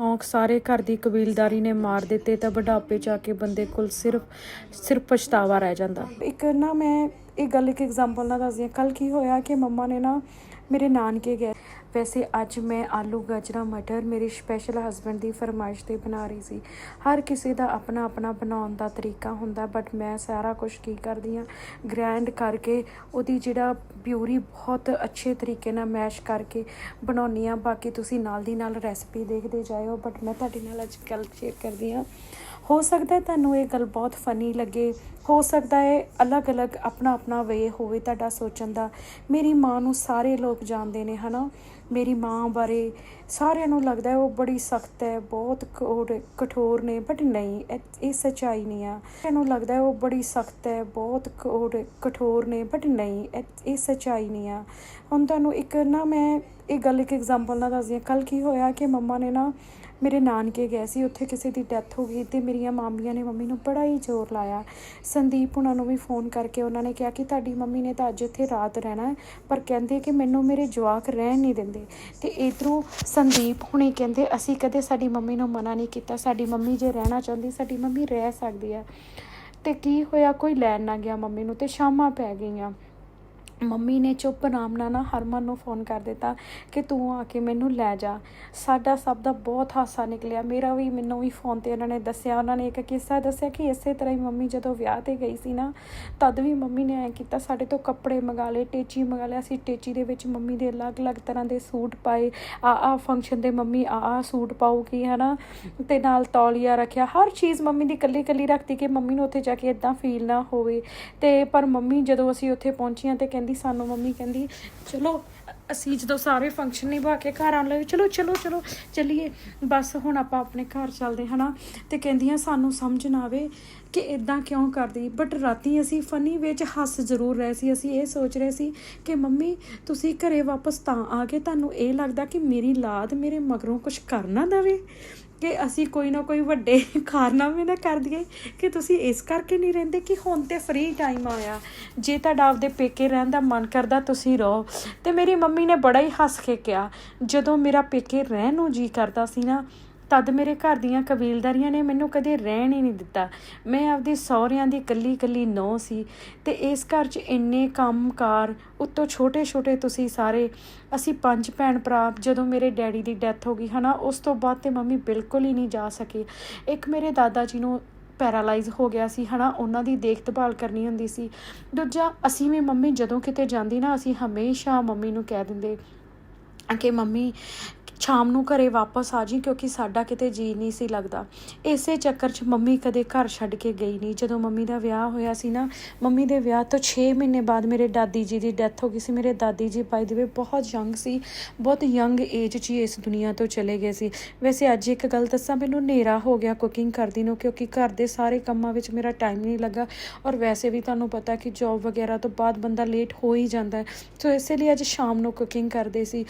ਸ਼ੌਂਕ ਸਾਰੇ ਘਰ ਦੀ ਕਬੀਲਦਾਰੀ ਨੇ ਮਾਰ ਦਿੱਤੇ ਤਾਂ ਬੁਢਾਪੇ ਚ ਆ ਕੇ ਬੰਦੇ ਕੋਲ ਸਿਰਫ ਸਿਰਫ ਪਛਤਾਵਾ ਰਹਿ ਜਾਂਦਾ। ਇੱਕ ਨਾ ਮੈਂ ਇਹ ਗੱਲ, ਇੱਕ ਐਗਜ਼ਾਮਪਲ ਨਾਲ ਦੱਸਦੀ ਹਾਂ। ਕੱਲ ਕੀ ਹੋਇਆ ਕਿ ਮੰਮਾ ਨੇ ਨਾ ਮੇਰੇ ਨਾਨਕੇ ਗਏ। ਵੈਸੇ ਅੱਜ ਮੈਂ ਆਲੂ, ਗਾਜਰਾ, ਮਟਰ ਮੇਰੇ ਸਪੈਸ਼ਲ ਹਸਬੰਡ ਦੀ ਫਰਮਾਇਸ਼ ਤੇ ਬਣਾ ਰਹੀ ਸੀ। ਹਰ ਕਿਸੇ ਦਾ ਆਪਣਾ ਆਪਣਾ ਬਣਾਉਣ ਦਾ ਤਰੀਕਾ ਹੁੰਦਾ ਬਟ ਮੈਂ ਸਾਰਾ ਕੁਝ ਕੀ ਕਰਦੀ ਹਾਂ? ਗ੍ਰੈਂਡ ਕਰਕੇ ਉਹਦੀ ਜਿਹੜਾ ਪਿਊਰੀ ਬਹੁਤ ਅੱਛੇ ਤਰੀਕੇ ਨਾਲ ਮੈਸ਼ ਕਰਕੇ ਬਣਾਉਣੀ ਆ ਬਾਕੀ ਤੁਸੀਂ ਨਾਲ ਦੀ ਨਾਲ ਰੈਸਪੀ ਦੇਖਦੇ ਜਾਇਓ ਬਟ ਮੈਂ ਤੁਹਾਡੇ ਨਾਲ ਅੱਜ ਗੱਲ ਸ਼ੇਅਰ ਕਰਦੀ ਹਾਂ। ਹੋ ਸਕਦਾ ਹੈ ਤੁਹਾਨੂੰ ਇਹ ਗੱਲ ਬਹੁਤ ਫਨੀ ਲੱਗੇ, ਹੋ ਸਕਦਾ ਹੈ ਅਲੱਗ-ਅਲੱਗ ਆਪਣਾ ਆਪਣਾ ਵੇ ਹੋਵੇ ਤੁਹਾਡਾ ਸੋਚਣ ਦਾ। ਮੇਰੀ ਮਾਂ ਨੂੰ ਸਾਰੇ ਲੋਕ ਜਾਣਦੇ ਨੇ, ਹਨਾ? ਮੇਰੀ ਮਾਂ ਬਾਰੇ ਸਾਰਿਆਂ ਨੂੰ ਲੱਗਦਾ ਹੈ ਉਹ ਬੜੀ ਸਖਤ ਹੈ, ਬਹੁਤ ਕੋਡ- ਕਠੋਰ ਨੇ ਬਟ ਨਹੀਂ, ਇਹ- ਇਹ ਸੱਚਾਈ ਨਹੀਂ ਆ। ਮੈਨੂੰ ਲੱਗਦਾ ਹੈ ਉਹ ਬੜੀ ਸਖਤ ਹੈ, ਬਹੁਤ ਕੋਡ- ਕਠੋਰ ਨੇ ਬਟ ਨਹੀਂ, ਇਹ- ਇਹ ਸੱਚਾਈ ਨਹੀਂ ਆ। ਹੁਣ ਤੁਹਾਨੂੰ ਇੱਕ ਨਾ ਮੈਂ ਇਹ ਗੱਲ, ਇੱਕ ਐਗਜ਼ਾਮਪਲ ਨਾਲ ਦੱਸਦੀ ਹਾਂ। ਕੱਲ ਕੀ ਹੋਇਆ ਕਿ ਮੰਮਾ ਨੇ ਨਾ ਮੇਰੇ ਨਾਨਕੇ ਗਏ ਸੀ, ਉੱਥੇ ਕਿਸੇ ਦੀ ਡੈਥ ਹੋ ਗਈ ਤੇ ਮੇਰੀਆਂ ਮਾਮੀਆਂ ਨੇ ਮੰਮੀ ਨੂੰ ਬੜਾ ਹੀ ਜ਼ੋਰ ਲਾਇਆ। ਸੰਦੀਪ ਉਹਨਾਂ ਨੂੰ ਵੀ ਫੋਨ ਕਰਕੇ ਉਹਨਾਂ ਨੇ ਕਿਹਾ ਕਿ ਤੁਹਾਡੀ ਮੰਮੀ ਨੇ ਤਾਂ ਅੱਜ ਇੱਥੇ ਰਾਤ ਰਹਿਣਾ ਪਰ ਕਹਿੰਦੇ ਕਿ ਮੈਨੂੰ ਮੇਰੇ ਜਵਾਕ ਰਹਿਣ ਨਹੀਂ ਦਿੰਦੇ। ਤੇ ਇਧਰੋਂ ਸੰਦੀਪ ਹੁਣੇ ਕਹਿੰਦੇ, ਅਸੀਂ ਕਦੇ ਸਾਡੀ ਮੰਮੀ ਨੂੰ ਮਨਾ ਨਹੀਂ ਕੀਤਾ। ਸਾਡੀ ਮੰਮੀ ਜੇ ਰਹਿਣਾ ਚਾਹੁੰਦੀ, ਸਾਡੀ ਮੰਮੀ ਰਹਿ ਸਕਦੀ ਹੈ। ਤੇ ਕੀ ਹੋਇਆ, ਕੋਈ ਲੈਣ ਨਾ ਗਿਆ ਮੰਮੀ ਨੂੰ ਤੇ ਸ਼ਾਮਾਂ ਪੈ ਗਈਆਂ। ਮੰਮੀ ਨੇ ਚੁੱਪ ਆਰਾਮ ਨਾਲ ਨਾ ਹਰਮਨ ਨੂੰ ਫੋਨ ਕਰ ਦਿੱਤਾ ਕਿ ਤੂੰ ਆ ਕੇ ਮੈਨੂੰ ਲੈ ਜਾ। ਸਾਡਾ ਸਭ ਦਾ ਬਹੁਤ ਹਾਸਾ ਨਿਕਲਿਆ। ਮੇਰਾ ਵੀ, ਮੈਨੂੰ ਵੀ ਫੋਨ ਤੇ ਉਹਨਾਂ ਨੇ ਦੱਸਿਆ। ਉਹਨਾਂ ਨੇ ਇੱਕ ਕਿੱਸਾ ਦੱਸਿਆ ਕਿ ਇਸੇ ਤਰ੍ਹਾਂ ਹੀ ਮੰਮੀ ਜਦੋਂ ਵਿਆਹ ਤੇ ਗਈ ਸੀ ਨਾ, ਤਦ ਵੀ ਮੰਮੀ ਨੇ ਐ ਕੀਤਾ, ਸਾਡੇ ਤੋਂ ਕੱਪੜੇ ਮੰਗਾ ਲਏ, ਟੇਚੀ ਮੰਗਾ ਲਿਆ ਅਸੀਂ ਟੇਚੀ ਦੇ ਵਿੱਚ ਮੰਮੀ ਦੇ ਅਲੱਗ-ਅਲੱਗ ਤਰ੍ਹਾਂ ਦੇ ਸੂਟ ਪਾਏ। ਆ ਆ ਫੰਕਸ਼ਨ ਦੇ ਮੰਮੀ ਆ ਆ ਸੂਟ ਪਾਊਗੀ, ਹਨਾ? ਤੇ ਨਾਲ ਤੌਲੀਆ ਰੱਖਿਆ। ਹਰ ਚੀਜ਼ ਮੰਮੀ ਦੀ ਕੱਲੀ ਕੱਲੀ ਰੱਖਤੀ ਕਿ ਮੰਮੀ ਨੂੰ ਉੱਥੇ ਜਾ ਕੇ ਇਦਾਂ ਫੀਲ ਨਾ ਹੋਵੇ। ਤੇ ਪਰ ਮੰਮੀ ਜਦੋਂ ਅਸੀਂ ਉੱਥੇ ਪਹੁੰਚੀਆਂ ਤੇ ਕਹਿੰਦੀ ਸਾਨੂੰ ਮੰਮੀ ਕਹਿੰਦੀ, ਚਲੋ, ਅਸੀਂ ਜਦੋਂ ਸਾਰੇ ਫੰਕਸ਼ਨ ਨਿਭਾ ਕੇ ਘਰ ਆਉਣ ਲੱਗੇ, ਚਲੋ ਚਲੋ ਚਲੋ, ਚੱਲੀਏ। ਬਸ ਹੁਣ ਆਪਾਂ ਆਪਣੇ ਘਰ ਚੱਲਦੇ, ਹਨਾ? ਤੇ ਕਹਿੰਦੀਆਂ, ਸਾਨੂੰ ਸਮਝ ਨਾ ਆਵੇ ਕਿ ਇਦਾਂ ਕਿਉਂ ਕਰਦੀ। ਬਟ ਰਾਤੀ ਅਸੀਂ ਫਨੀ ਵਿੱਚ ਹੱਸ ਜ਼ਰੂਰ ਰਹੇ ਸੀ, ਅਸੀਂ ਇਹ ਸੋਚ ਰਹੇ ਸੀ ਕਿ, ਮੰਮੀ, ਤੁਸੀਂ ਘਰੇ ਵਾਪਸ ਤਾਂ ਆ ਕੇ ਤੁਹਾਨੂੰ ਇਹ ਲੱਗਦਾ ਕਿ ਮੇਰੀ ਲਾਦ ਮੇਰੇ ਮਗਰੋਂ ਕੁਝ ਕਰ ਨਾ ਦਵੇ? ਕਿ ਅਸੀਂ ਕੋਈ ਨਾ ਕੋਈ ਵੱਡੇ ਕਾਰਨਾਮੇ ਨਾ ਕਰ ਦਈਏ ਕਿ ਤੁਸੀਂ ਇਸ ਕਰਕੇ ਨਹੀਂ ਰਹਿੰਦੇ ਕਿ ਹੁਣ ਤੇ ਫ੍ਰੀ ਟਾਈਮ ਆਇਆ। ਜੇ ਤੁਹਾਡਾ ਆਪਦੇ ਪੇਕੇ ਰਹਿਣ ਦਾ ਮਨ ਕਰਦਾ, ਤੁਸੀਂ ਰਹੋ। ਤੇ ਮੇਰੀ ਮੰਮੀ ਨੇ ਬੜਾ ਹੀ ਹੱਸ ਕੇ ਕਿਹਾ, ਜਦੋਂ ਮੇਰਾ ਪੇਕੇ ਰਹਿਣ ਨੂੰ ਜੀ ਕਰਦਾ ਸੀ ਨਾ ਤਦ ਮੇਰੇ ਘਰ ਦੀਆਂ ਕਬੀਲਦਾਰੀਆਂ ਨੇ ਮੈਨੂੰ ਕਦੇ ਰਹਿਣ ਹੀ ਨਹੀਂ ਦਿੱਤਾ। ਮੈਂ ਆਪਦੇ ਸਹੁਰਿਆਂ ਦੀ ਕੱਲੀ ਕੱਲੀ ਨੌ ਸੀ ਤੇ ਇਸ ਘਰ 'ਚ ਇੰਨੇ ਕੰਮਕਾਰ, ਉੱਤੋਂ ਛੋਟੇ ਛੋਟੇ ਤੁਸੀਂ ਸਾਰੇ, ਅਸੀਂ ਪੰਜ ਭੈਣ ਭਰਾ, ਜਦੋਂ ਮੇਰੇ ਡੈਡੀ ਦੀ ਡੈਥ ਹੋ ਗਈ, ਹਨਾ, ਉਸ ਤੋਂ ਬਾਅਦ ਤੇ ਮੰਮੀ ਬਿਲਕੁਲ ਹੀ ਨਹੀਂ ਜਾ ਸਕੇ। ਇੱਕ ਮੇਰੇ ਦਾਦਾ ਜੀ ਨੂੰ ਪੈਰਾਲਾਈਜ਼ ਹੋ ਗਿਆ ਸੀ, ਹਨਾ, ਉਹਨਾਂ ਦੀ ਦੇਖਭਾਲ ਕਰਨੀ ਹੁੰਦੀ ਸੀ। ਦੂਜਾ, ਅਸੀਂ ਵੀ ਮੰਮੀ ਜਦੋਂ ਕਿਤੇ ਜਾਂਦੀ ਨਾ, ਅਸੀਂ ਹਮੇਸ਼ਾ ਮੰਮੀ ਨੂੰ ਕਹਿ ਦਿੰਦੇ ਕਿ ਮੰਮੀ ਸ਼ਾਮ ਨੂੰ ਘਰੇ ਵਾਪਸ ਆ ਜੀ, ਕਿਉਂਕਿ ਸਾਡਾ ਕਿਤੇ ਜੀ ਨਹੀਂ ਸੀ ਲੱਗਦਾ। ਇਸੇ ਚੱਕਰ 'ਚ ਮੰਮੀ ਕਦੇ ਘਰ ਛੱਡ ਕੇ ਗਈ ਨਹੀਂ। ਜਦੋਂ ਮੰਮੀ ਦਾ ਵਿਆਹ ਹੋਇਆ ਸੀ ਨਾ, ਮੰਮੀ ਦੇ ਵਿਆਹ ਤੋਂ 6 ਮਹੀਨੇ ਬਾਅਦ ਮੇਰੇ ਦਾਦੀ ਜੀ ਦੀ ਡੈਥ ਹੋ ਗਈ ਸੀ। ਮੇਰੇ ਦਾਦੀ ਜੀ ਬਾਈ ਦੇ ਵੇ ਬਹੁਤ ਯੰਗ ਸੀ, ਬਹੁਤ ਯੰਗ ਏਜ 'ਚ ਹੀ ਇਸ ਦੁਨੀਆ ਤੋਂ ਚਲੇ ਗਏ ਸੀ। ਵੈਸੇ ਅੱਜ ਇੱਕ ਗੱਲ ਦੱਸਾਂ, ਮੈਨੂੰ ਹਨੇਰਾ ਹੋ ਗਿਆ ਕੁਕਿੰਗ ਕਰਦੀ ਨੂੰ, ਕਿਉਂਕਿ ਘਰ ਦੇ ਸਾਰੇ ਕੰਮਾਂ ਵਿੱਚ ਮੇਰਾ ਟਾਈਮ ਨਹੀਂ ਲੱਗਾ। ਔਰ ਵੈਸੇ ਵੀ ਤੁਹਾਨੂੰ ਪਤਾ ਕਿ ਜੌਬ ਵਗੈਰਾ ਤੋਂ ਬਾਅਦ ਬੰਦਾ ਲੇਟ ਹੋ ਹੀ ਜਾਂਦਾ ਹੈ। ਸੋ ਇਸੇ ਲਈ ਅੱਜ ਸ਼ਾਮ ਨੂੰ ਕੁਕਿੰਗ ਕਰਦੇ ਸੀ।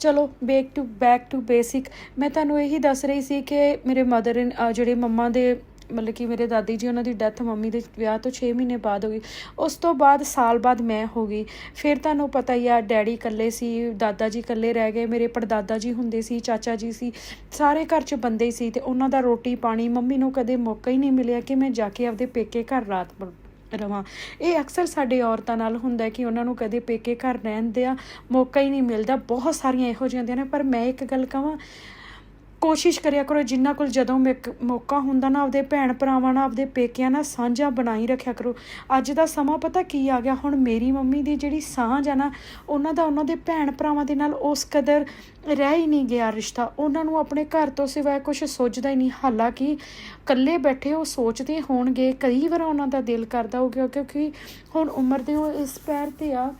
ਚਲੋ back to back to basic ਮੈਂ ਤੁਹਾਨੂੰ ਇਹੀ ਦੱਸ ਰਹੀ ਸੀ ਕਿ ਮੇਰੇ ਮਦਰ ਜਿਹੜੇ ਮੰਮਾ ਦੇ, ਮਤਲਬ ਕਿ ਮੇਰੇ ਦਾਦੀ ਜੀ, ਉਹਨਾਂ ਦੀ ਡੈਥ ਮੰਮੀ ਦੇ ਵਿਆਹ ਤੋਂ 6 ਮਹੀਨੇ ਬਾਅਦ ਹੋ ਗਈ। ਉਸ ਤੋਂ ਬਾਅਦ ਸਾਲ ਬਾਅਦ ਮੈਂ ਹੋ ਗਈ। ਫਿਰ ਤੁਹਾਨੂੰ ਪਤਾ ਹੀ ਆ, ਡੈਡੀ ਇਕੱਲੇ ਸੀ, ਦਾਦਾ ਜੀ ਇਕੱਲੇ ਰਹਿ ਗਏ। ਮੇਰੇ ਪੜਦਾਦਾ ਜੀ ਹੁੰਦੇ ਸੀ, ਚਾਚਾ ਜੀ ਸੀ, ਸਾਰੇ ਘਰ 'ਚ ਬੰਦੇ ਸੀ ਤੇ ਉਹਨਾਂ ਦਾ ਰੋਟੀ ਪਾਣੀ ਮੰਮੀ ਨੂੰ ਕਦੇ ਮੌਕਾ ਹੀ ਨਹੀਂ ਮਿਲਿਆ ਕਿ ਮੈਂ ਜਾ ਕੇ ਆਪਦੇ ਪੇਕੇ ਘਰ ਰਾਤ ਬ- ਰਵਾਂ। ਇਹ ਅਕਸਰ ਸਾਡੇ ਔਰਤਾਂ ਨਾਲ ਹੁੰਦਾ ਕਿ ਉਹਨਾਂ ਨੂੰ ਕਦੇ ਪੇਕੇ ਘਰ ਰਹਿਣ ਦਾ ਮੌਕਾ ਹੀ ਨਹੀਂ ਮਿਲਦਾ। ਬਹੁਤ ਸਾਰੀਆਂ ਇਹੋ ਜਿਹੀਆਂ ਹੁੰਦੀਆਂ ਨੇ, ਪਰ ਮੈਂ ਇੱਕ ਗੱਲ ਕਹਾਂ ਕੋਸ਼ਿਸ਼ ਕਰਿਆ ਕਰੋ, ਜਿੰਨਾ ਕੋਲ ਜਦੋਂ ਮੇਕ- ਮੌਕਾ ਹੁੰਦਾ ਨਾ, ਆਪਦੇ ਭੈਣ ਭਰਾਵਾਂ ਨਾਲ, ਆਪਦੇ ਪੇਕਿਆਂ ਨਾਲ ਸਾਂਝਾ ਬਣਾਈ ਰੱਖਿਆ ਕਰੋ। ਅੱਜ ਦਾ ਸਮਾਂ ਪਤਾ ਕੀ ਆ ਗਿਆ? ਹੁਣ ਮੇਰੀ ਮੰਮੀ ਦੀ ਜਿਹੜੀ ਸਾਂਝ ਆ ਨਾ, ਉਹਨਾਂ ਦਾ, ਉਹਨਾਂ ਦੇ ਭੈਣ ਭਰਾਵਾਂ ਦੇ ਨਾਲ ਉਸ ਕਦਰ ਰਹਿ ਹੀ ਨਹੀਂ ਗਿਆ ਰਿਸ਼ਤਾ। ਉਹਨਾਂ ਨੂੰ ਆਪਣੇ ਘਰ ਤੋਂ ਸਿਵਾਏ ਕੁਝ ਸੋਚਦਾ ਹੀ ਨਹੀਂ। ਹਾਲਾਂਕਿ ਇਕੱਲੇ ਬੈਠੇ ਉਹ ਸੋਚਦੇ ਹੋਣਗੇ, ਕਈ ਵਾਰ ਉਹਨਾਂ ਦਾ ਦਿਲ ਕਰਦਾ ਹੋਊਗਾ, ਕਿਉਂਕਿ ਹੁਣ ਉਮਰ ਦੇ ਉਹ ਇਸ ਪੈਰ ਤੇ ਆ।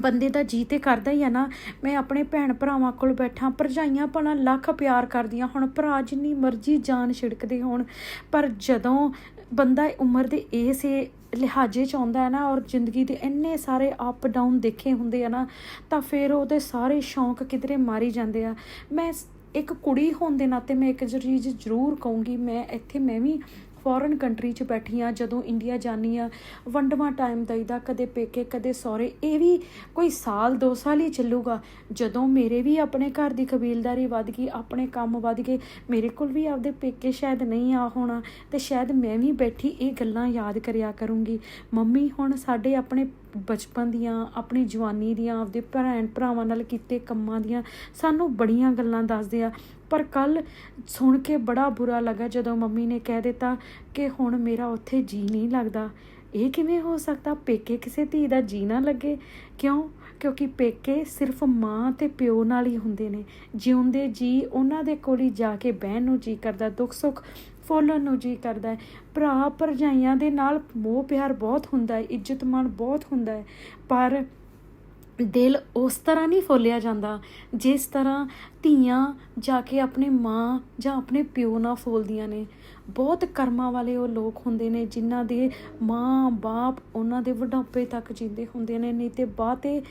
ਬੰਦੇ ਦਾ ਜੀ ਤੇ ਕਰਦਾ ਹੀ ਆ ਨਾ। ਮੈਂ ਆਪਣੇ ਭੈਣ ਭਰਾਵਾਂ ਕੋਲ ਬੈਠਾ, ਭਰਜਾਈਆਂ ਭਲਾ ਲੱਖ ਪਿਆਰ ਕਰਦੀਆਂ ਹੁਣ, ਭਰਾ ਜਿੰਨੀ ਮਰਜ਼ੀ ਜਾਨ ਛਿੜਕਦੇ ਹੋਣ। ਪਰ ਜਦੋਂ ਬੰਦਾ ਉਮਰ ਦੇ ਇਸ ਲਿਹਾਜ਼ੇ ਚ ਆਉਂਦਾ ਹੈ ਨਾ ਔਰ ਜ਼ਿੰਦਗੀ ਦੇ ਇੰਨੇ ਸਾਰੇ ਅਪ ਡਾਊਨ ਦੇਖੇ ਹੁੰਦੇ ਆ ਨਾ, ਤਾਂ ਫਿਰ ਉਹਦੇ ਸਾਰੇ ਸ਼ੌਂਕ ਕਿਧਰੇ ਮਾਰੀ ਜਾਂਦੇ ਆ। ਮੈਂ ਇੱਕ ਕੁੜੀ ਹੋਣ ਦੇ ਨਾਤੇ ਮੈਂ ਇੱਕ ਚੀਜ਼ ਜ਼ਰੂਰ ਕਹੂੰਗੀ, ਮੈਂ ਇੱਥੇ ਮੈਂ ਵੀ ਫੋਰਨ ਕੰਟਰੀ 'ਚ ਬੈਠੀ ਆ ਜਦੋਂ ਇੰਡੀਆ ਜਾਨੀ ਆ, ਵੰਡਵਾ ਟਾਈਮ ਦਈਦਾ, ਕਦੇ ਪੇਕੇ, ਕਦੇ ਸਹੁਰੇ, ਇਹ ਵੀ ਕੋਈ ਸਾਲ, ਦੋ ਸਾਲ ਹੀ ਚੱਲੂਗਾ। ਜਦੋਂ ਮੇਰੇ ਵੀ ਆਪਣੇ ਘਰ ਦੀ ਕਬੀਲਦਾਰੀ ਵੱਧ ਗਈ, ਆਪਣੇ ਕੰਮ ਵੱਧ ਗਏ, ਮੇਰੇ ਕੋਲ ਵੀ ਆਪਦੇ ਪੇਕੇ ਸ਼ਾਇਦ ਨਹੀਂ ਆ ਹੋਣਾ, ਤੇ ਸ਼ਾਇਦ ਮੈਂ ਵੀ ਬੈਠੀ ਇਹ ਗੱਲਾਂ ਯਾਦ ਕਰਿਆ ਕਰੂੰਗੀ। ਮੰਮੀ ਹੁਣ ਸਾਡੇ ਆਪਣੇ ਬਚਪਨ ਦੀਆਂ, ਆਪਣੀ ਜਵਾਨੀ ਦੀਆਂ, ਆਪਦੇ ਭੈਣ ਭਰਾਵਾਂ ਨਾਲ ਕੀਤੇ ਕੰਮਾਂ ਦੀਆਂ, ਸਾਨੂੰ ਬੜੀਆਂ ਗੱਲਾਂ ਦੱਸਦੇ ਆ। ਪਰ ਕੱਲ ਸੁਣ ਕੇ ਬੜਾ ਬੁਰਾ ਲੱਗਾ ਜਦੋਂ ਮੰਮੀ ਨੇ ਕਹਿ ਦਿੱਤਾ ਕਿ ਹੁਣ ਮੇਰਾ ਉੱਥੇ ਜੀ ਨਹੀਂ ਲੱਗਦਾ। ਇਹ ਕਿਵੇਂ ਹੋ ਸਕਦਾ? ਪੇਕੇ ਕਿਸੇ ਧੀ ਦਾ ਜੀ ਨਾ ਲੱਗੇ? ਕਿਉਂ? ਕਿਉਂਕਿ ਪੇਕੇ ਸਿਰਫ ਮਾਂ ਤੇ ਪਿਓ ਨਾਲ ਹੀ ਹੁੰਦੇ ਨੇ। ਜਿਉਂਦੇ ਜੀ ਉਹਨਾਂ ਦੇ ਕੋਲ ਹੀ ਜਾ ਕੇ ਬਹਿਣ ਨੂੰ ਜੀ ਕਰਦਾ, ਦੁੱਖ ਸੁੱਖ ਫੋਲਣ ਨੂੰ ਜੀ ਕਰਦਾ ਹੈ। ਭਰਾ ਭਰਜਾਈਆਂ ਦੇ ਨਾਲ ਮੋਹ ਪਿਆਰ ਬਹੁਤ ਹੁੰਦਾ ਹੈ, ਇੱਜ਼ਤ ਮਾਣ ਬਹੁਤ ਹੁੰਦਾ ਹੈ। ਪਰ ਦਿਲ ਉਸ ਤਰ੍ਹਾਂ ਨਹੀਂ ਫੋਲਿਆ ਜਾਂਦਾ ਜਿਸ ਤਰ੍ਹਾਂ ਧੀਆਂ ਜਾ ਕੇ ਆਪਣੇ ਮਾਂ ਜਾਂ ਆਪਣੇ ਪਿਓ ਨਾਲ ਫੋਲਦੀਆਂ ਨੇ। ਬਹੁਤ ਕਰਮਾਂ ਵਾਲੇ ਉਹ ਲੋਕ ਹੁੰਦੇ ਨੇ ਜਿਨ੍ਹਾਂ ਦੇ ਮਾਂ ਬਾਪ ਉਹਨਾਂ ਦੇ ਵਡਾਪੇ ਤੱਕ ਜਿੰਦੇ ਹੁੰਦੇ ਨੇ, ਨਹੀਂ ਤੇ ਬਾਤੇ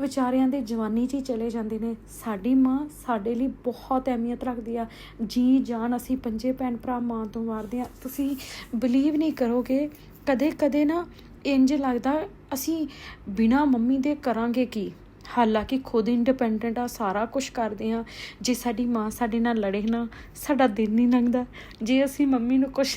ਵਿਚਾਰਿਆਂ ਦੇ ਜਵਾਨੀ 'ਚ ਹੀ ਚਲੇ ਜਾਂਦੇ ਨੇ। ਸਾਡੀ ਮਾਂ ਸਾਡੇ ਲਈ ਬਹੁਤ ਅਹਿਮੀਅਤ ਰੱਖਦੀ ਆ। ਜੀ ਜਾਨ ਅਸੀਂ ਪੰਜੇ ਭੈਣ ਭਰਾ ਮਾਂ ਤੋਂ ਮਾਰਦੇ ਆ ਤੁਸੀਂ ਬਲੀਵ ਨਹੀਂ ਕਰੋਗੇ ਕਦੇ ਕਦੇ ਨਾ ਇੰਜ ਲੱਗਦਾ ਅਸੀਂ ਬਿਨਾ ਮੰਮੀ ਦੇ ਕਰਾਂਗੇ ਕੀ? ਹਾਲਾਂਕਿ ਖੁਦ ਇੰਡੀਪੈਂਡੈਂਟ ਆ, ਸਾਰਾ ਕੁਝ ਕਰਦੇ ਆ। ਜੇ ਸਾਡੀ ਮਾਂ ਸਾਡੇ ਨਾਲ ਲੜੇ ਨਾ, ਸਾਡਾ ਦਿਨ ਨਹੀਂ ਲੰਘਦਾ। ਜੇ ਅਸੀਂ ਮੰਮੀ ਨੂੰ ਕੁਝ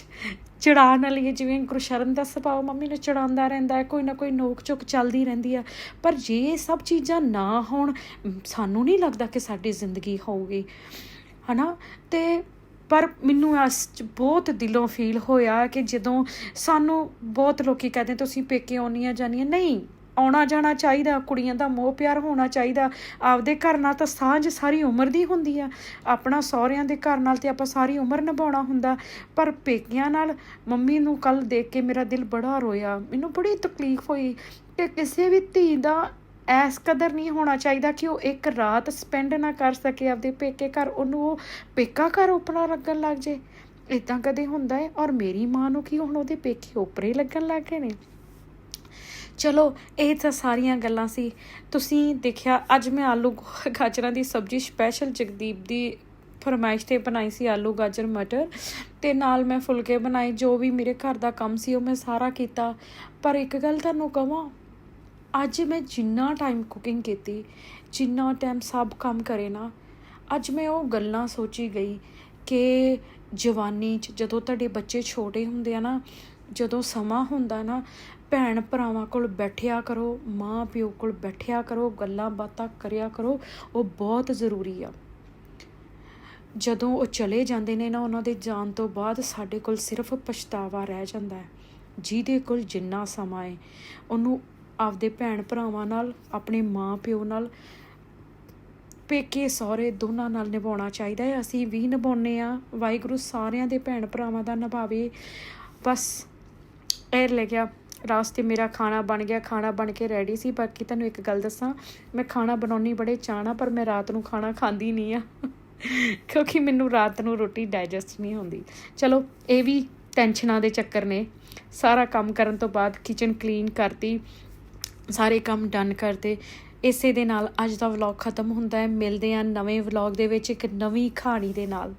ਚੜਾ ਨਾ ਜਿਵੇਂ ਗੁਰਸ਼ਰਨ ਦਾ ਸੁਭਾਅ ਮੰਮੀ ਨੂੰ ਚੜਾਉਂਦਾ ਰਹਿੰਦਾ ਹੈ, ਕੋਈ ਨਾ ਕੋਈ ਨੋਕ ਚੁੱਕ ਚੱਲਦੀ ਰਹਿੰਦੀ ਆ। ਪਰ ਜੇ ਇਹ ਸਭ ਚੀਜ਼ਾਂ ਨਾ ਹੋਣ, ਸਾਨੂੰ ਨਹੀਂ ਲੱਗਦਾ ਕਿ ਸਾਡੀ ਜ਼ਿੰਦਗੀ ਹੋਊਗੀ। ਹਨਾ? ਤੇ ਪਰ ਮੈਨੂੰ ਇਸ 'ਚ ਬਹੁਤ ਦਿਲੋਂ ਫੀਲ ਹੋਇਆ ਕਿ ਜਦੋਂ ਸਾਨੂੰ ਬਹੁਤ ਲੋਕੀ ਕਹਿੰਦੇ ਤੁਸੀਂ ਪੇਕੇ ਆਉਣੀਆਂ ਜਾਣੀਆਂ ਨਹੀਂ ਆਉਣਾ ਜਾਣਾ ਚਾਹੀਦਾ, ਕੁੜੀਆਂ ਦਾ ਮੋਹ ਪਿਆਰ ਹੋਣਾ ਚਾਹੀਦਾ, ਆਪਦੇ ਘਰ ਨਾਲ ਤਾਂ ਸਾਂਝ ਸਾਰੀ ਉਮਰ ਦੀ ਹੁੰਦੀ ਆ। ਆਪਣਾ ਸਹੁਰਿਆਂ ਦੇ ਘਰ ਨਾਲ ਤੇ ਆਪਾਂ ਸਾਰੀ ਉਮਰ ਨਿਭਾਉਣਾ ਹੁੰਦਾ, ਪਰ ਪੇਕਿਆਂ ਨਾਲ ਮੰਮੀ ਨੂੰ ਕੱਲ ਦੇਖ ਕੇ ਮੇਰਾ ਦਿਲ ਬੜਾ ਰੋਇਆ। ਮੈਨੂੰ ਬੜੀ ਤਕਲੀਫ ਹੋਈ ਕਿ ਕਿਸੇ ਵੀ ਧੀ ਦਾ ਐਸ ਕਦਰ ਨਹੀਂ ਹੋਣਾ ਚਾਹੀਦਾ ਕਿ ਉਹ ਇੱਕ ਰਾਤ ਸਪੈਂਡ ਨਾ ਕਰ ਸਕੇ ਆਪਦੇ ਪੇਕੇ ਘਰ, ਉਹਨੂੰ ਉਹ ਪੇਕਾ ਘਰ ਉਪਰਾ ਲੱਗਣ ਲੱਗ ਜੇ। ਇਦਾਂ ਕਦੇ ਹੁੰਦਾ ਹੈ? ਔਰ ਮੇਰੀ ਮਾਂ ਨੂੰ ਕੀ ਹੁਣ ਉਹਦੇ ਪੇਕੇ ਉਪਰੇ ਲੱਗਣ ਲੱਗ ਗਏ ਨੇ? ਚਲੋ, ਇਹ ਤਾਂ ਸਾਰੀਆਂ ਗੱਲਾਂ ਸੀ। ਤੁਸੀਂ ਦੇਖਿਆ, ਅੱਜ ਮੈਂ ਆਲੂ ਗਾਜਰਾਂ ਦੀ ਸਬਜ਼ੀ ਸਪੈਸ਼ਲ ਜਗਦੀਪ ਦੀ ਫਰਮਾਇਸ਼ ਤੇ ਬਣਾਈ ਸੀ ਆਲੂ, ਗਾਜਰ, ਮਟਰ। ਤੇ ਨਾਲ ਮੈਂ ਫੁਲਕੇ ਬਣਾਏ, ਜੋ ਵੀ ਮੇਰੇ ਘਰ ਦਾ ਕੰਮ ਸੀ ਉਹ ਮੈਂ ਸਾਰਾ ਕੀਤਾ। ਪਰ ਇੱਕ ਗੱਲ ਤੁਹਾਨੂੰ ਕਹਾਂ ਅੱਜ ਮੈਂ ਜਿੰਨਾ ਟਾਈਮ ਕੁਕਿੰਗ ਕੀਤੀ, ਜਿੰਨਾ ਟਾਈਮ ਸਭ ਕੰਮ ਕਰੇ ਨਾ, ਅੱਜ ਮੈਂ ਉਹ ਗੱਲਾਂ ਸੋਚੀ ਗਈ ਕਿ ਜਵਾਨੀ 'ਚ ਜਦੋਂ ਤੁਹਾਡੇ ਬੱਚੇ ਛੋਟੇ ਹੁੰਦੇ ਆ ਨਾ, ਜਦੋਂ ਸਮਾਂ ਹੁੰਦਾ ਨਾ, ਭੈਣ ਭਰਾਵਾਂ ਕੋਲ ਬੈਠਿਆ ਕਰੋ, ਮਾਂ ਪਿਓ ਕੋਲ ਬੈਠਿਆ ਕਰੋ, ਗੱਲਾਂ ਬਾਤਾਂ ਕਰਿਆ ਕਰੋ, ਉਹ ਬਹੁਤ ਜ਼ਰੂਰੀ ਆ। ਜਦੋਂ ਉਹ ਚਲੇ ਜਾਂਦੇ ਨੇ ਨਾ, ਉਹਨਾਂ ਦੇ ਜਾਣ ਤੋਂ ਬਾਅਦ ਸਾਡੇ ਕੋਲ ਸਿਰਫ ਪਛਤਾਵਾ ਰਹਿ ਜਾਂਦਾ ਹੈ। ਜਿਹਦੇ ਕੋਲ ਜਿੰਨਾ ਸਮਾਂ ਹੈ, ਉਹਨੂੰ ਆਪਦੇ ਭੈਣ ਭਰਾਵਾਂ ਨਾਲ, ਆਪਣੇ ਮਾਂ ਪਿਓ ਨਾਲ, ਪੇਕੇ ਸਹੁਰੇ ਦੋਨਾਂ ਨਾਲ ਨਿਭਾਉਣਾ ਚਾਹੀਦਾ ਹੈ। ਅਸੀਂ ਵੀ ਨਿਭਾਉਂਦੇ ਆ ਵਾਹਿਗੁਰੂ ਸਾਰਿਆਂ ਦੇ ਭੈਣ ਭਰਾਵਾਂ ਦਾ ਨਿਭਾਵੇ। ਬਸ ਇਹ ਲੈ ਗਿਆ। ਰਾਸਤੇ ਮੇਰਾ ਖਾਣਾ ਬਣ ਗਿਆ। ਖਾਣਾ ਬਣ ਕੇ ਰੈਡੀ ਸੀ। ਬਾਕੀ ਤੁਹਾਨੂੰ ਇੱਕ ਗੱਲ ਦੱਸਾਂ, ਮੈਂ ਖਾਣਾ ਬਣਾਉਣੀ ਬੜੇ ਚਾਹਣਾ ਪਰ ਮੈਂ ਰਾਤ ਨੂੰ ਖਾਣਾ ਖਾਂਦੀ ਨਹੀਂ ਆ ਕਿਉਂਕਿ ਮੈਨੂੰ ਰਾਤ ਨੂੰ ਰੋਟੀ ਡਾਈਜੈਸਟ ਨਹੀਂ ਹੁੰਦੀ। ਚਲੋ, ਇਹ ਵੀ ਟੈਨਸ਼ਨਾਂ ਦੇ ਚੱਕਰ ਨੇ। ਸਾਰਾ ਕੰਮ ਕਰਨ ਤੋਂ ਬਾਅਦ ਕਿਚਨ ਕਲੀਨ ਕਰਤੀ। ਸਾਰੇ ਕੰਮ ਡਨ ਕਰਦੇ। ਇਸੇ ਦੇ ਨਾਲ ਅੱਜ ਦਾ ਵਲੌਗ ਖਤਮ ਹੁੰਦਾ ਹੈ। ਮਿਲਦੇ ਹਾਂ ਨਵੇਂ ਵਲੌਗ ਦੇ ਵਿੱਚ ਇੱਕ ਨਵੀਂ ਕਹਾਣੀ ਦੇ ਨਾਲ।